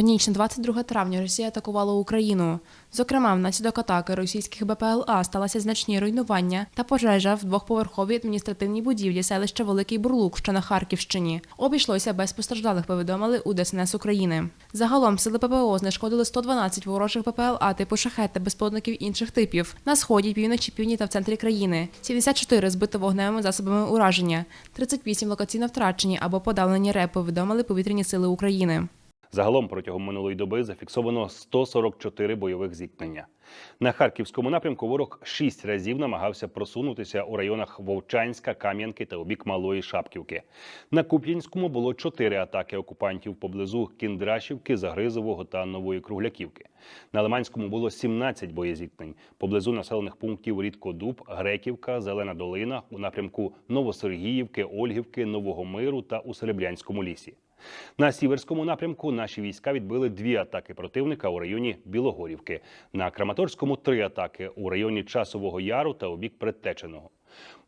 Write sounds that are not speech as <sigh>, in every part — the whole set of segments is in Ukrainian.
Ніч на 22 травня Росія атакувала Україну. Зокрема, внаслідок атаки російських БПЛА сталося значні руйнування та пожежа в двохповерховій адміністративній будівлі селища Великий Бурлук, що на Харківщині. Обійшлося без постраждалих, повідомили у ДСНС України. Загалом сили ППО знешкодили 112 ворожих БПЛА типу шахет та безпілотників інших типів на сході, півночі, півдні та в центрі країни. 74 збито вогневими засобами ураження, 38 локаційно втрачені або подавлені РЕП, повідомили повітряні сили України. Загалом протягом минулої доби зафіксовано 144 бойових зіткнення. На харківському напрямку ворог шість разів намагався просунутися у районах Вовчанська, Кам'янки та у бік Малої Шапківки. На Куп'янському було чотири атаки окупантів поблизу Кіндрашівки, Загризового та Нової Кругляківки. На Лиманському було 17 боєзіткнень поблизу населених пунктів Рідкодуб, Греківка, Зелена Долина у напрямку Новосергіївки, Ольгівки, Нового Миру та у Серебрянському лісі. На сіверському напрямку наші війська відбили дві атаки противника у районі Білогорівки. На Краматорському три атаки у районі Часового Яру та у бік Предтеченого.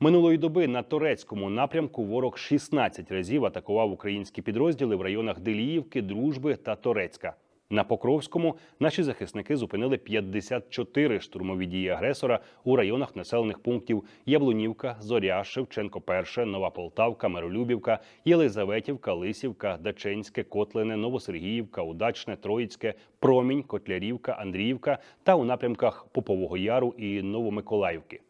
Минулої доби на турецькому напрямку ворог 16 разів атакував українські підрозділи в районах Деліївки, Дружби та Торецька. На Покровському наші захисники зупинили 54 штурмові дії агресора у районах населених пунктів Яблунівка, Зоря, Шевченко, Перше, Нова Полтавка, Миролюбівка, Єлизаветівка, Лисівка, Даченське, Котлине, Новосергіївка, Удачне, Троїцьке, Промінь, Котлярівка, Андріївка та у напрямках Попового Яру і Новомиколаївки.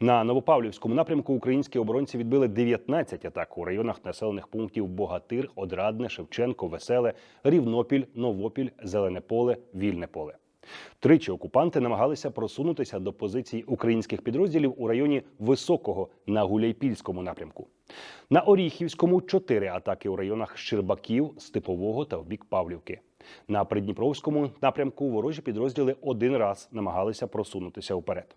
На Новопавлівському напрямку українські оборонці відбили 19 атак у районах населених пунктів Богатир, Одрадне, Шевченко, Веселе, Рівнопіль, Новопіль, Зелене поле, Вільне поле. Тричі окупанти намагалися просунутися до позицій українських підрозділів у районі Високого на Гуляйпільському напрямку. На Оріхівському чотири атаки у районах Щербаків, Степового та в бік Павлівки. На Придніпровському напрямку ворожі підрозділи один раз намагалися просунутися вперед.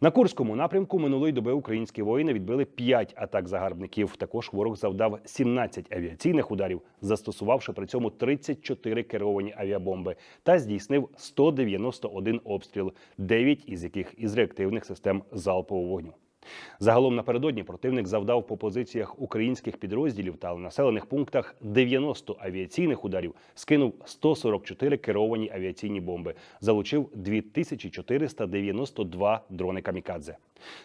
На Курському напрямку минулої доби українські воїни відбили 5 атак загарбників. Також ворог завдав 17 авіаційних ударів, застосувавши при цьому 34 керовані авіабомби та здійснив 191 обстріл, 9 із яких із реактивних систем залпового вогню. Загалом напередодні противник завдав по позиціях українських підрозділів та населених пунктах 90 авіаційних ударів, скинув 144 керовані авіаційні бомби, залучив 2492 дрони камікадзе.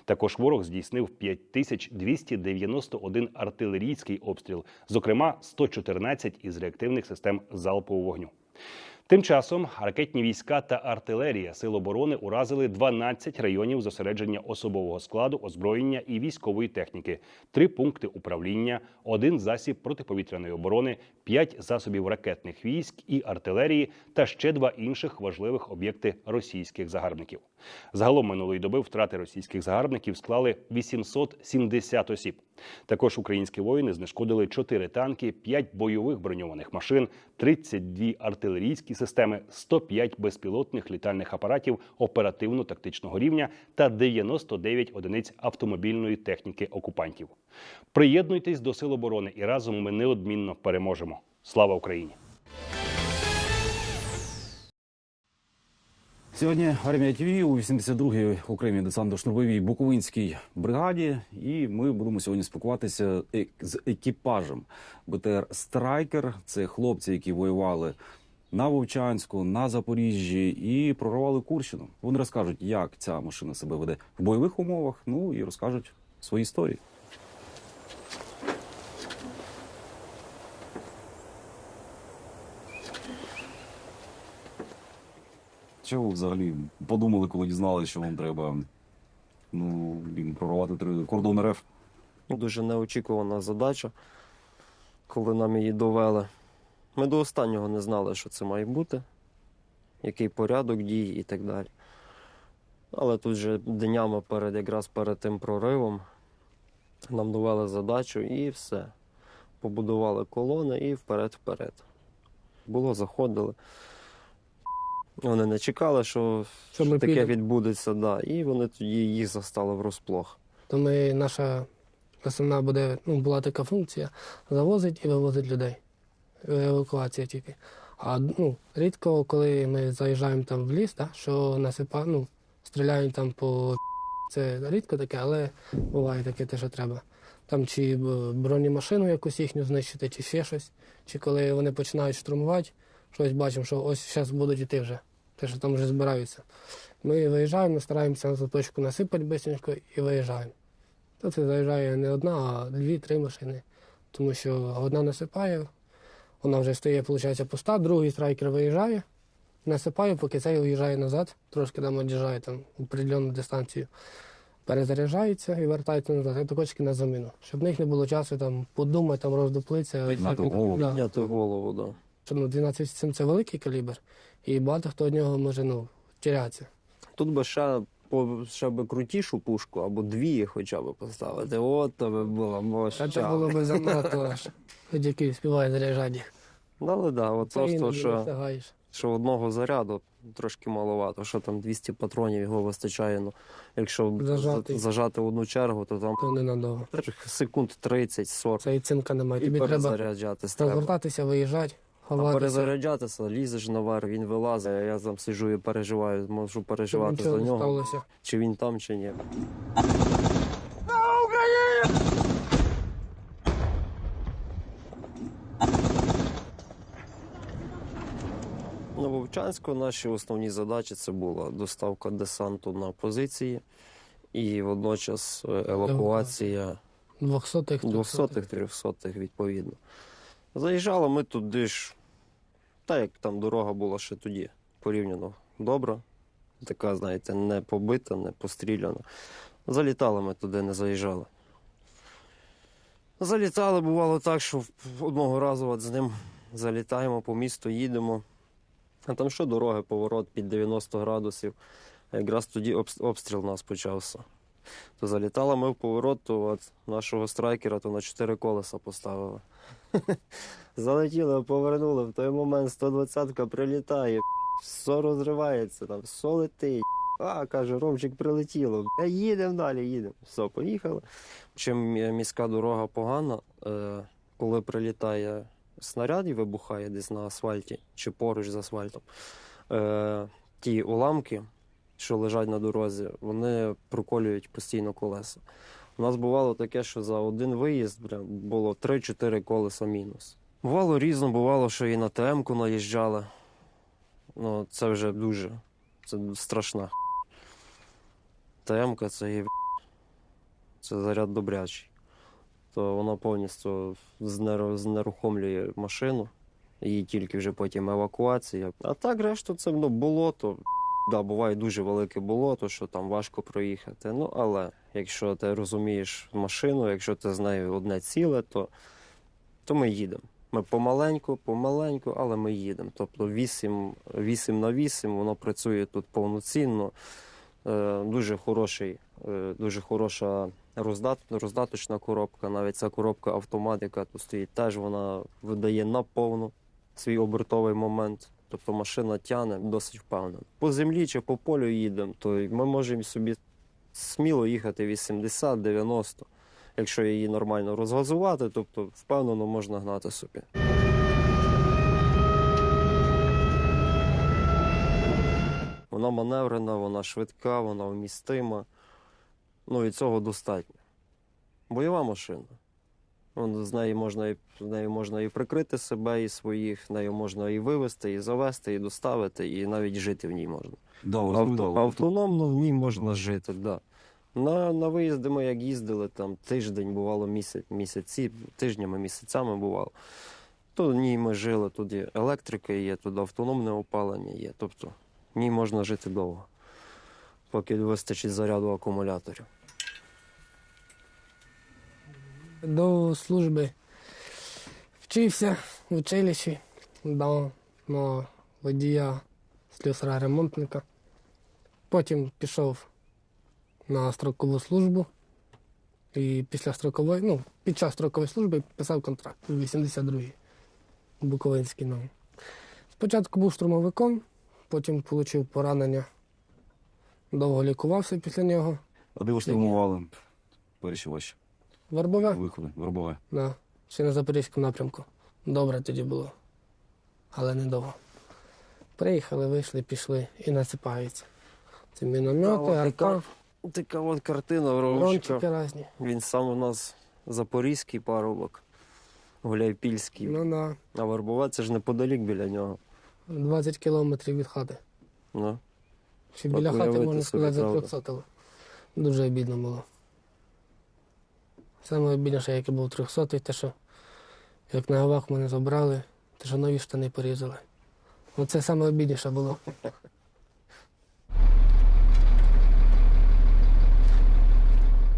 Також ворог здійснив 5291 артилерійський обстріл, зокрема 114 із реактивних систем залпового вогню. Тим часом ракетні війська та артилерія Сил оборони уразили 12 районів зосередження особового складу, озброєння і військової техніки, три пункти управління, один засіб протиповітряної оборони, п'ять засобів ракетних військ і артилерії та ще два інших важливих об'єкти російських загарбників. Загалом минулої доби втрати російських загарбників склали 870 осіб. Також українські воїни знешкодили 4 танки, 5 бойових броньованих машин, 32 артилерійські системи, 105 безпілотних літальних апаратів оперативно-тактичного рівня та 99 одиниць автомобільної техніки окупантів. Приєднуйтесь до сил оборони і разом ми неодмінно переможемо. Слава Україні! Сьогодні армія ТВ у 82-й окремій десантно-штурмовій Буковинській бригаді, і ми будемо сьогодні спілкуватися з екіпажем БТР Страйкер. Це хлопці, які воювали на Вовчанську, на Запоріжжі і прорвали Курщину. Вони розкажуть, як ця машина себе веде в бойових умовах. Ну і розкажуть свої історії. Чого ви взагалі подумали, коли дізналися, що вам треба ну, блін, прорвати три- кордон РФ? Дуже неочікувана задача, коли нам її довели. Ми до останнього не знали, що це має бути, який порядок дій і так далі. Але тут же днями перед якраз перед тим проривом нам довели задачу і все. Побудували колони і вперед-вперед. Було, заходили. Вони не чекали, що, Що ми таке підемо. відбудеться, да. і вони тоді їх застали врозплох. То ми, наша основна буде, ну, була така функція завозить і вивозить людей. Евакуація тільки. А ну, рідко, коли ми заїжджаємо там в ліс, да, що насипа, ну, стріляють там по <laughs> це рідко таке, але буває таке те, що треба. Там чи бронемашину якусь їхню знищити, чи ще щось. Чи коли вони починають штурмувати, щось бачимо, що ось зараз будуть йти вже. Те, що там вже збираються. Ми виїжджаємо, стараємося на ту точку насипати бисенько і виїжджаємо. То це заїжджає не одна, а дві-три машини. Тому що одна насипає, вона вже стає, виходить, пуста, другий страйкер виїжджає, насипає, поки цей уїжджає назад, трошки там від'їжджає там определенну дистанцію, перезаряджається і вертається назад, і точки на заміну. Щоб в них не було часу там подумати, там роздуплитися. Ту голову. Да. Підняти голову, да. Ну, 12,7 це великий калібр, і багато хто від нього може ну, тірятися. Тут би ще, по, ще би крутішу пушку або дві хоча б поставити. От то би було Та це було б занадто аж. Хоч який співає. Ну, але да, от просто, що, що одного заряду трошки маловато, що там 200 патронів його вистачає. Ну, якщо Зажати. зажати одну чергу, то там То ненадовго. секунд 30-40 Це і цинка немає. і Тобі треба. розвертатися, виїжджати, А ховатися. перезаряджатися, лізеш наверх, він вилазить, а я там сиджу і переживаю, можу щоб переживати нічого за не нього, сталося. чи він там, чи ні. На Вовчанську наші основні задачі це була доставка десанту на позиції і водночас е, евакуація Двохсотих, двохсотих, трьохсотих відповідно. Заїжджали ми туди ж, та як там дорога була ще тоді, порівняно добра. Така, знаєте, не побита, не постріляна. Залітали ми туди, не заїжджали. Залітали, бувало так, що одного разу от з ним залітаємо по місту, їдемо. А там що дороги, поворот під 90 градусів. А якраз тоді обстріл у нас почався. То залітали ми в поворот, то от нашого страйкера то на чотири колеса поставили. <laughs> Залетіли, повернули, в той момент 120-ка прилітає, <laughs> все розривається, там, все летить. А, каже, Ромчик прилетіло. Їдемо далі, їдемо. Все, поїхали. Чим міська дорога погана, е, коли прилітає снаряд і вибухає десь на асфальті чи поруч з асфальтом, е, ті уламки, що лежать на дорозі, вони проколюють постійно колеса. У нас бувало таке, що за один виїзд прям, було 3-4 колеса мінус. Бувало різно, бувало, що і на ТМ-ку наїжджали. Ну, це вже дуже це страшна. ТМ-ка це є це заряд добрячий. То вона повністю знерухомлює машину, і тільки вже потім евакуація. А так, решту, це ну, болото. Да, буває дуже велике болото, що там важко проїхати. Ну, але якщо ти розумієш машину, якщо ти з нею одне ціле, то, то ми їдемо. Ми помаленьку, помаленьку, але ми їдемо. Тобто 8, 8 на 8 воно працює тут повноцінно. Е, дуже хороший, е, дуже хороша роздат, роздаточна коробка. Навіть ця коробка автомат, яка тут стоїть, теж вона видає наповну свій обертовий момент. Тобто машина тягне досить впевнено. По землі чи по полю їдемо, то ми можемо собі сміло їхати 80-90, якщо її нормально розгазувати, тобто впевнено можна гнати собі. Вона маневрена, вона швидка, вона вмістима. Ну і цього достатньо. Бойова машина. Вон, з нею можна і з нею можна і прикрити себе, і своїх, нею можна і вивезти, і завести, і доставити, і навіть жити в ній можна. Да, Авто, розповідали. автономно в ній можна жити, да. На, на виїзди ми як їздили, там тиждень бувало місяць, місяці, тижнями, місяцями бувало. То в ній ми жили, тут є електрика є, тут автономне опалення є. Тобто в ній можна жити довго, поки вистачить заряду акумуляторів. До служби вчився в училищі, дав на водія слюсара ремонтника. Потім пішов на строкову службу. І після строкової, ну, під час строкової служби писав контракт у 82-й Буковинський нам. Спочатку був штурмовиком, потім отримав поранення. Довго лікувався після нього. А де ви штурмували перші ваші Вербове. виходи, вербове? Да, ще на Запорізькому напрямку. Добре тоді було, але недовго. Приїхали, вийшли, пішли і насипаються. Це міномети, арка, Така от картина Ромчика. різні. Він сам у нас запорізький парубок, гуляйпільський. Ну да. А Вербове це ж неподалік біля нього. 20 кілометрів від хати. Ну. Ще біля хати, можна сказати, правда. трьохсотило. Дуже обідно було. Саме обідніше, як я був трьохсотий, те, що як на гавах мене забрали, те, що нові штани порізали. Оце саме обідніше було.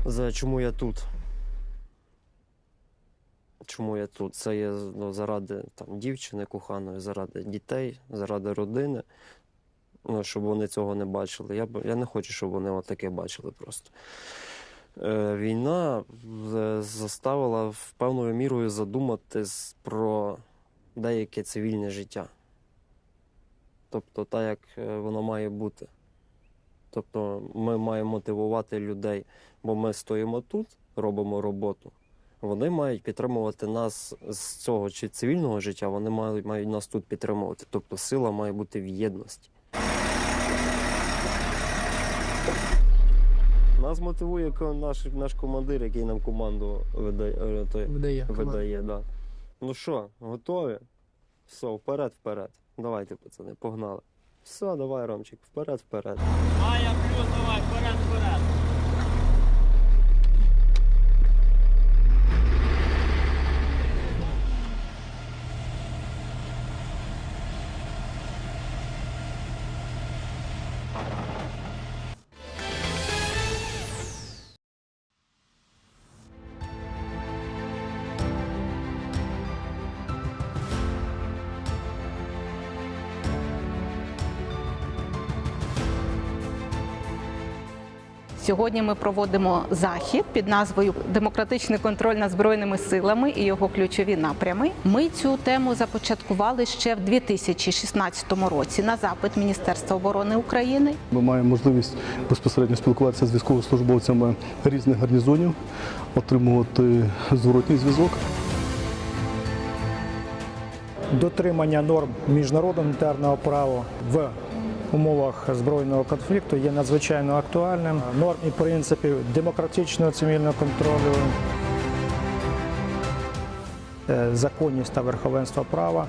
За чому я тут? Чому я тут? Це є ну, заради там, дівчини коханої, заради дітей, заради родини. Ну, щоб вони цього не бачили. Я, я не хочу, щоб вони таке бачили просто. Е, війна е, заставила в певною мірою задуматись про деяке цивільне життя. Тобто, так, як е, воно має бути. Тобто, ми маємо мотивувати людей бо ми стоїмо тут, робимо роботу. Вони мають підтримувати нас з цього чи цивільного життя, вони мають, мають нас тут підтримувати. Тобто сила має бути в єдності. Нас мотивує наш, наш командир, який нам команду видає. е, той, Видає. видає да. Ну що, готові? Все, вперед, вперед. Давайте, пацани, погнали. Все, давай, Ромчик, вперед, вперед. Майя плюс, давай, вперед, вперед. Сьогодні ми проводимо захід під назвою Демократичний контроль над збройними силами і його ключові напрями. Ми цю тему започаткували ще в 2016 році на запит Міністерства оборони України. Ми маємо можливість безпосередньо спілкуватися з військовослужбовцями різних гарнізонів, отримувати зворотній зв'язок. дотримання норм міжнародного гуманітарного права в умовах збройного конфлікту є надзвичайно актуальним. Норм і принципів демократичного цивільного контролю, законність та верховенство права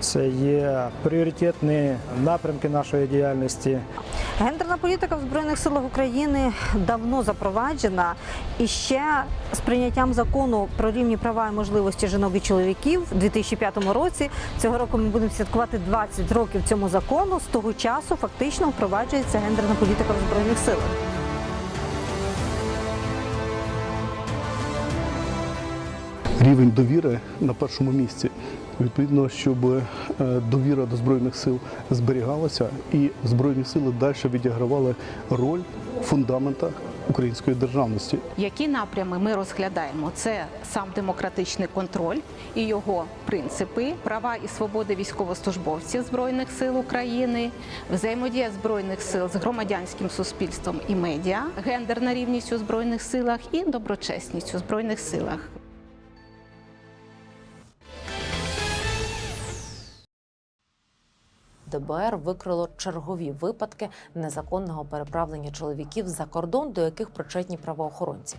це є пріоритетні напрямки нашої діяльності. Гендерна політика в Збройних силах України давно запроваджена і ще з прийняттям закону про рівні права і можливості жінок і чоловіків у 2005 році. Цього року ми будемо святкувати 20 років цьому закону. З того часу фактично впроваджується гендерна політика в збройних силах. Рівень довіри на першому місці. Відповідно, щоб е, довіра до збройних сил зберігалася, і збройні сили далі відігравали роль фундамента української державності. Які напрями ми розглядаємо? Це сам демократичний контроль і його принципи, права і свободи військовослужбовців збройних сил України, взаємодія збройних сил з громадянським суспільством і медіа, гендерна рівність у збройних силах і доброчесність у збройних силах. ДБР викрило чергові випадки незаконного переправлення чоловіків за кордон, до яких причетні правоохоронці.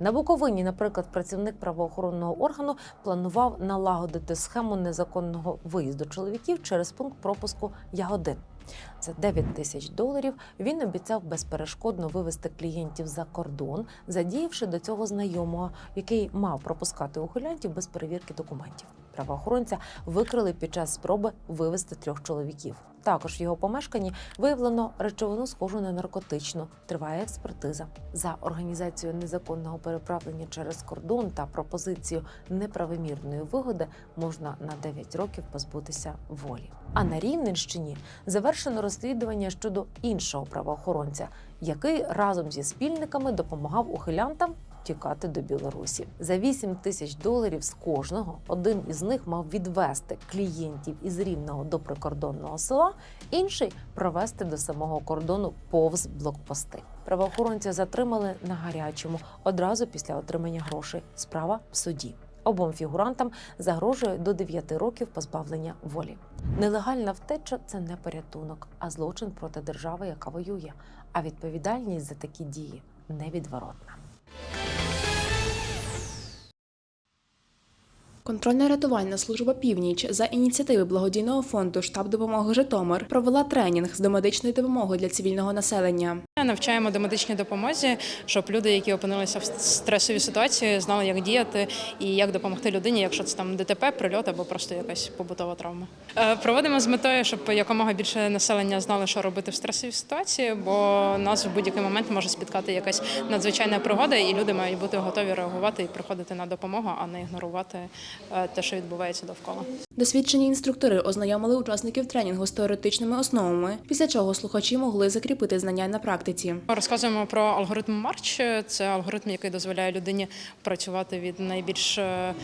На Буковині, наприклад, працівник правоохоронного органу планував налагодити схему незаконного виїзду чоловіків через пункт пропуску Ягодин. За 9 тисяч доларів він обіцяв безперешкодно вивести клієнтів за кордон, задіявши до цього знайомого, який мав пропускати ухилянтів без перевірки документів. Правоохоронця викрили під час спроби вивести трьох чоловіків. Також в його помешканні виявлено речовину, схожу на наркотичну. Триває експертиза за організацію незаконного переправлення через кордон та пропозицію неправомірної вигоди можна на 9 років позбутися волі. А на Рівненщині завершено розслідування щодо іншого правоохоронця, який разом зі спільниками допомагав ухилянтам тікати до Білорусі. За 8 тисяч доларів з кожного один із них мав відвести клієнтів із рівного до прикордонного села, інший провести до самого кордону повз блокпости. Правоохоронця затримали на гарячому одразу після отримання грошей. Справа в суді. Обом фігурантам загрожує до 9 років позбавлення волі. Нелегальна втеча це не порятунок, а злочин проти держави, яка воює. А відповідальність за такі дії невідворотна. Контрольно-рятувальна служба Північ за ініціативи благодійного фонду Штаб допомоги Житомир провела тренінг з домедичної допомоги для цивільного населення. Навчаємо домедичній допомозі, щоб люди, які опинилися в стресовій ситуації, знали, як діяти і як допомогти людині, якщо це там ДТП, прильот або просто якась побутова травма. Е, Проводимо з метою, щоб якомога більше населення знало, що робити в стресовій ситуації, бо нас в будь-який момент може спіткати якась надзвичайна пригода, і люди мають бути готові реагувати і приходити на допомогу, а не ігнорувати те, що відбувається довкола. Досвідчені інструктори ознайомили учасників тренінгу з теоретичними основами, після чого слухачі могли закріпити знання на практиці. Розказуємо про алгоритм Марч. Це алгоритм, який дозволяє людині працювати від найбільш е, е,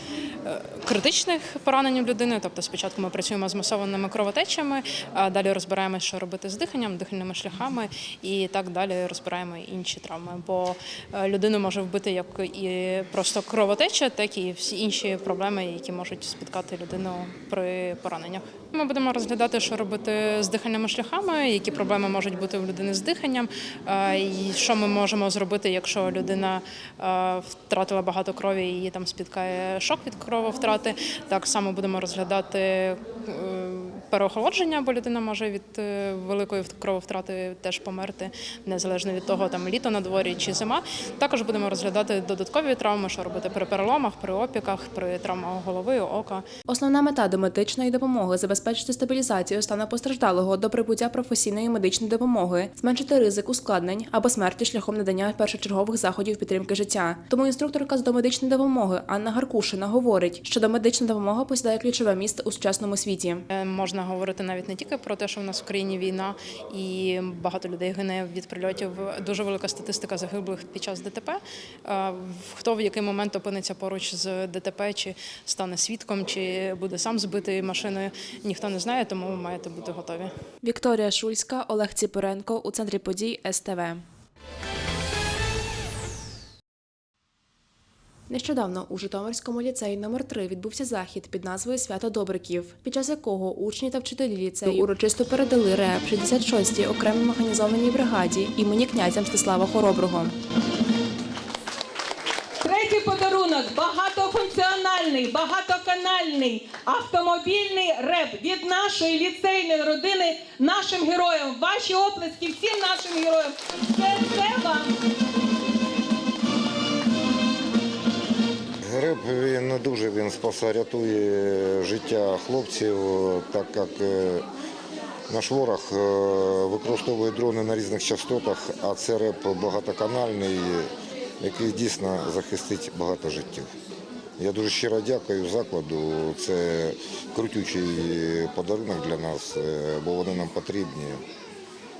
критичних поранень людини. Тобто, спочатку ми працюємо з масованими кровотечами, а далі розбираємо, що робити з диханням, дихальними шляхами, і так далі розбираємо інші травми. Бо е, людину може вбити як і просто кровотеча, так і всі інші проблеми, які можуть спіткати людину при пораненнях. Ми будемо розглядати, що робити з дихальними шляхами, які проблеми можуть бути у людини з диханням, е, і що ми можемо зробити, якщо людина е, втратила багато крові і її там спіткає шок від крововтрати. Так само будемо розглядати е, переохолодження, бо людина може від е, великої крововтрати теж померти, незалежно від того, там літо на дворі чи зима. Також будемо розглядати додаткові травми, що робити при переломах, при опіках, при травмах голови, ока. Основна мета домедичної допомоги забезпечити стабілізацію стану постраждалого до прибуття професійної медичної допомоги, зменшити ризик ускладнень або смерті шляхом надання першочергових заходів підтримки життя. Тому інструкторка з домедичної допомоги Анна Гаркушина говорить, що домедична допомога посідає ключове місце у сучасному світі. Е, Можна говорити навіть не тільки про те, що в нас в країні війна і багато людей гине від прильотів. Дуже велика статистика загиблих під час ДТП. Е, Хто в який момент опиниться поруч з ДТП, чи стане свідком, чи буде сам збитий машиною, ніхто не знає, тому ви маєте бути готові. Вікторія Шульська, Олег Ціпоренко у центрі подій СТВ. Нещодавно у Житомирському ліцеї номер 3 відбувся захід під назвою Свято Добриків, під час якого учні та вчителі ліцею урочисто передали РЕП 66-й окремій механізованій бригаді імені князя Мстислава Хороброго. Третій подарунок багатофункціональний, багатоканальний автомобільний реп від нашої ліцейної родини нашим героям. Ваші оплески всім нашим героям. Це все вам. Гриб не дуже він спасає, рятує життя хлопців, так як е, наш ворог е, використовує дрони на різних частотах, а це реп багатоканальний, який дійсно захистить багато життів. Я дуже щиро дякую закладу. Це крутючий подарунок для нас, е, бо вони нам потрібні.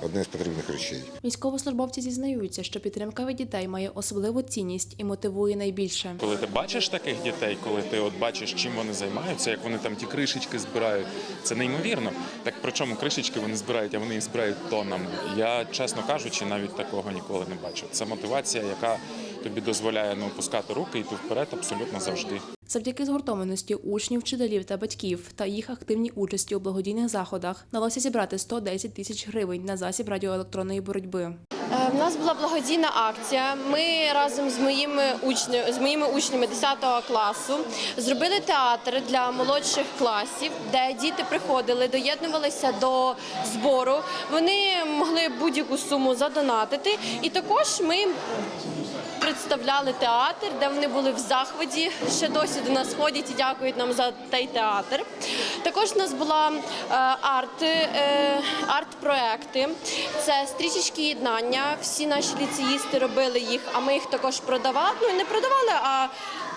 Одне з потрібних речей. Військовослужбовці зізнаються, що підтримка від дітей має особливу цінність і мотивує найбільше. Коли ти бачиш таких дітей, коли ти от бачиш, чим вони займаються, як вони там ті кришечки збирають, це неймовірно. Так причому кришечки вони збирають, а вони їх збирають тоннами. Я, чесно кажучи, навіть такого ніколи не бачив. Це мотивація, яка тобі дозволяє не опускати руки і йти вперед абсолютно завжди. Завдяки згуртованості учнів, вчителів та батьків та їх активній участі у благодійних заходах вдалося зібрати 110 тисяч гривень на засіб радіоелектронної боротьби. У нас була благодійна акція. Ми разом з моїми учнями, з моїми учнями 10 класу зробили театр для молодших класів, де діти приходили, доєднувалися до збору. Вони могли будь-яку суму задонатити. І також ми представляли театр, де вони були в захваті. Ще досі до нас ходять і дякують нам за той театр. Також у нас була е, арт, е, арт-проекти. Це стрічечки єднання. Всі наші ліцеїсти робили їх, а ми їх також продавали. Ну не продавали, а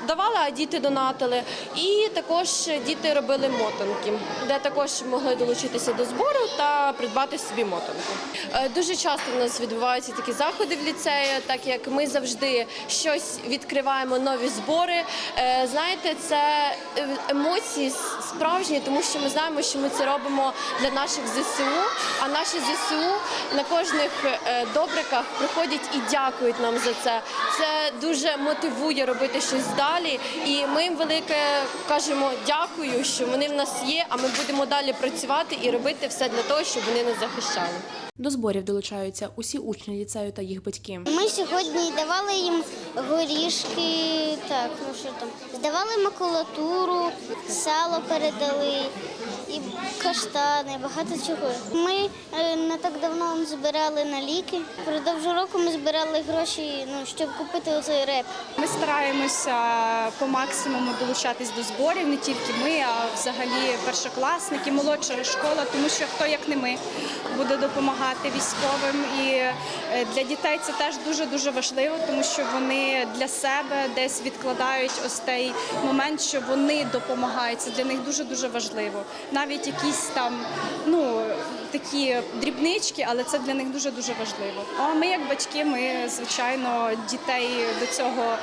давали, а діти донатили. І також діти робили мотанки, де також могли долучитися до збору та придбати собі мотанку. Е, Дуже часто в нас відбуваються такі заходи в ліцеї, так як ми завжди щось відкриваємо, нові збори. Е, Знаєте, це е, емоції справжні, тому що ми знаємо, що ми це робимо для наших ЗСУ, а наші ЗСУ на кожних добриках приходять і дякують нам за це. Це дуже мотивує робити щось далі. Далі. І ми їм велике кажемо дякую, що вони в нас є. А ми будемо далі працювати і робити все для того, щоб вони нас захищали. До зборів долучаються усі учні ліцею та їх батьки. Ми сьогодні давали їм горішки, так, ну що там, здавали макулатуру, сало передали і каштани, багато чого. Ми е, не так давно збирали на ліки. Впродовж року ми збирали гроші, ну, щоб купити оцей реп. Ми стараємося по максимуму долучатись до зборів, не тільки ми, а взагалі першокласники, молодша школа, тому що хто як не ми буде допомагати військовим. І е, для дітей це теж дуже дуже важливо, тому що вони для себе десь відкладають ось той момент, що вони допомагають. Це для них дуже дуже важливо. Навіть якісь там ну такі дрібнички, але це для них дуже дуже важливо. А ми, як батьки, ми звичайно дітей до цього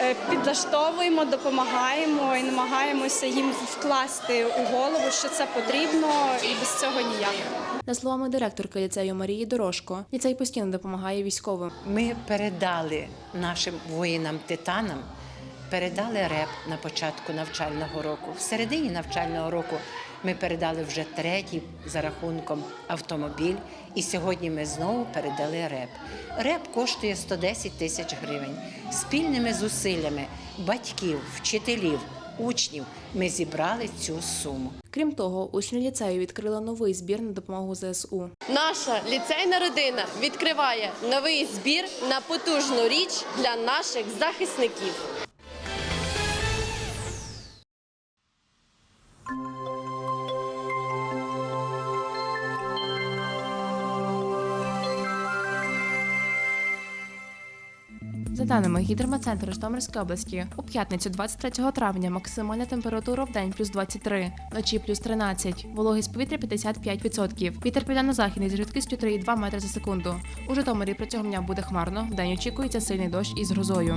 е, підлаштовуємо, допомагаємо і намагаємося їм вкласти у голову, що це потрібно, і без цього ніяк. За словами директорки ліцею Марії Дорошко, ліцей постійно допомагає військовим. Ми передали нашим воїнам-титанам, передали реп на початку навчального року. В середині навчального року ми передали вже третій за рахунком автомобіль, і сьогодні ми знову передали реп. Реп коштує 110 тисяч гривень. Спільними зусиллями батьків, вчителів, учнів ми зібрали цю суму. Крім того, учні ліцею відкрили новий збір на допомогу ЗСУ. Наша ліцейна родина відкриває новий збір на потужну річ для наших захисників. Даними гідрометцентру Житомирської області, у п'ятницю 23 травня максимальна температура в день плюс 23, вночі плюс 13, вологість повітря 55%. Вітер південно-західний з швидкістю 3,2 метри за секунду. У Житомирі протягом дня буде хмарно, вдень очікується сильний дощ із грозою.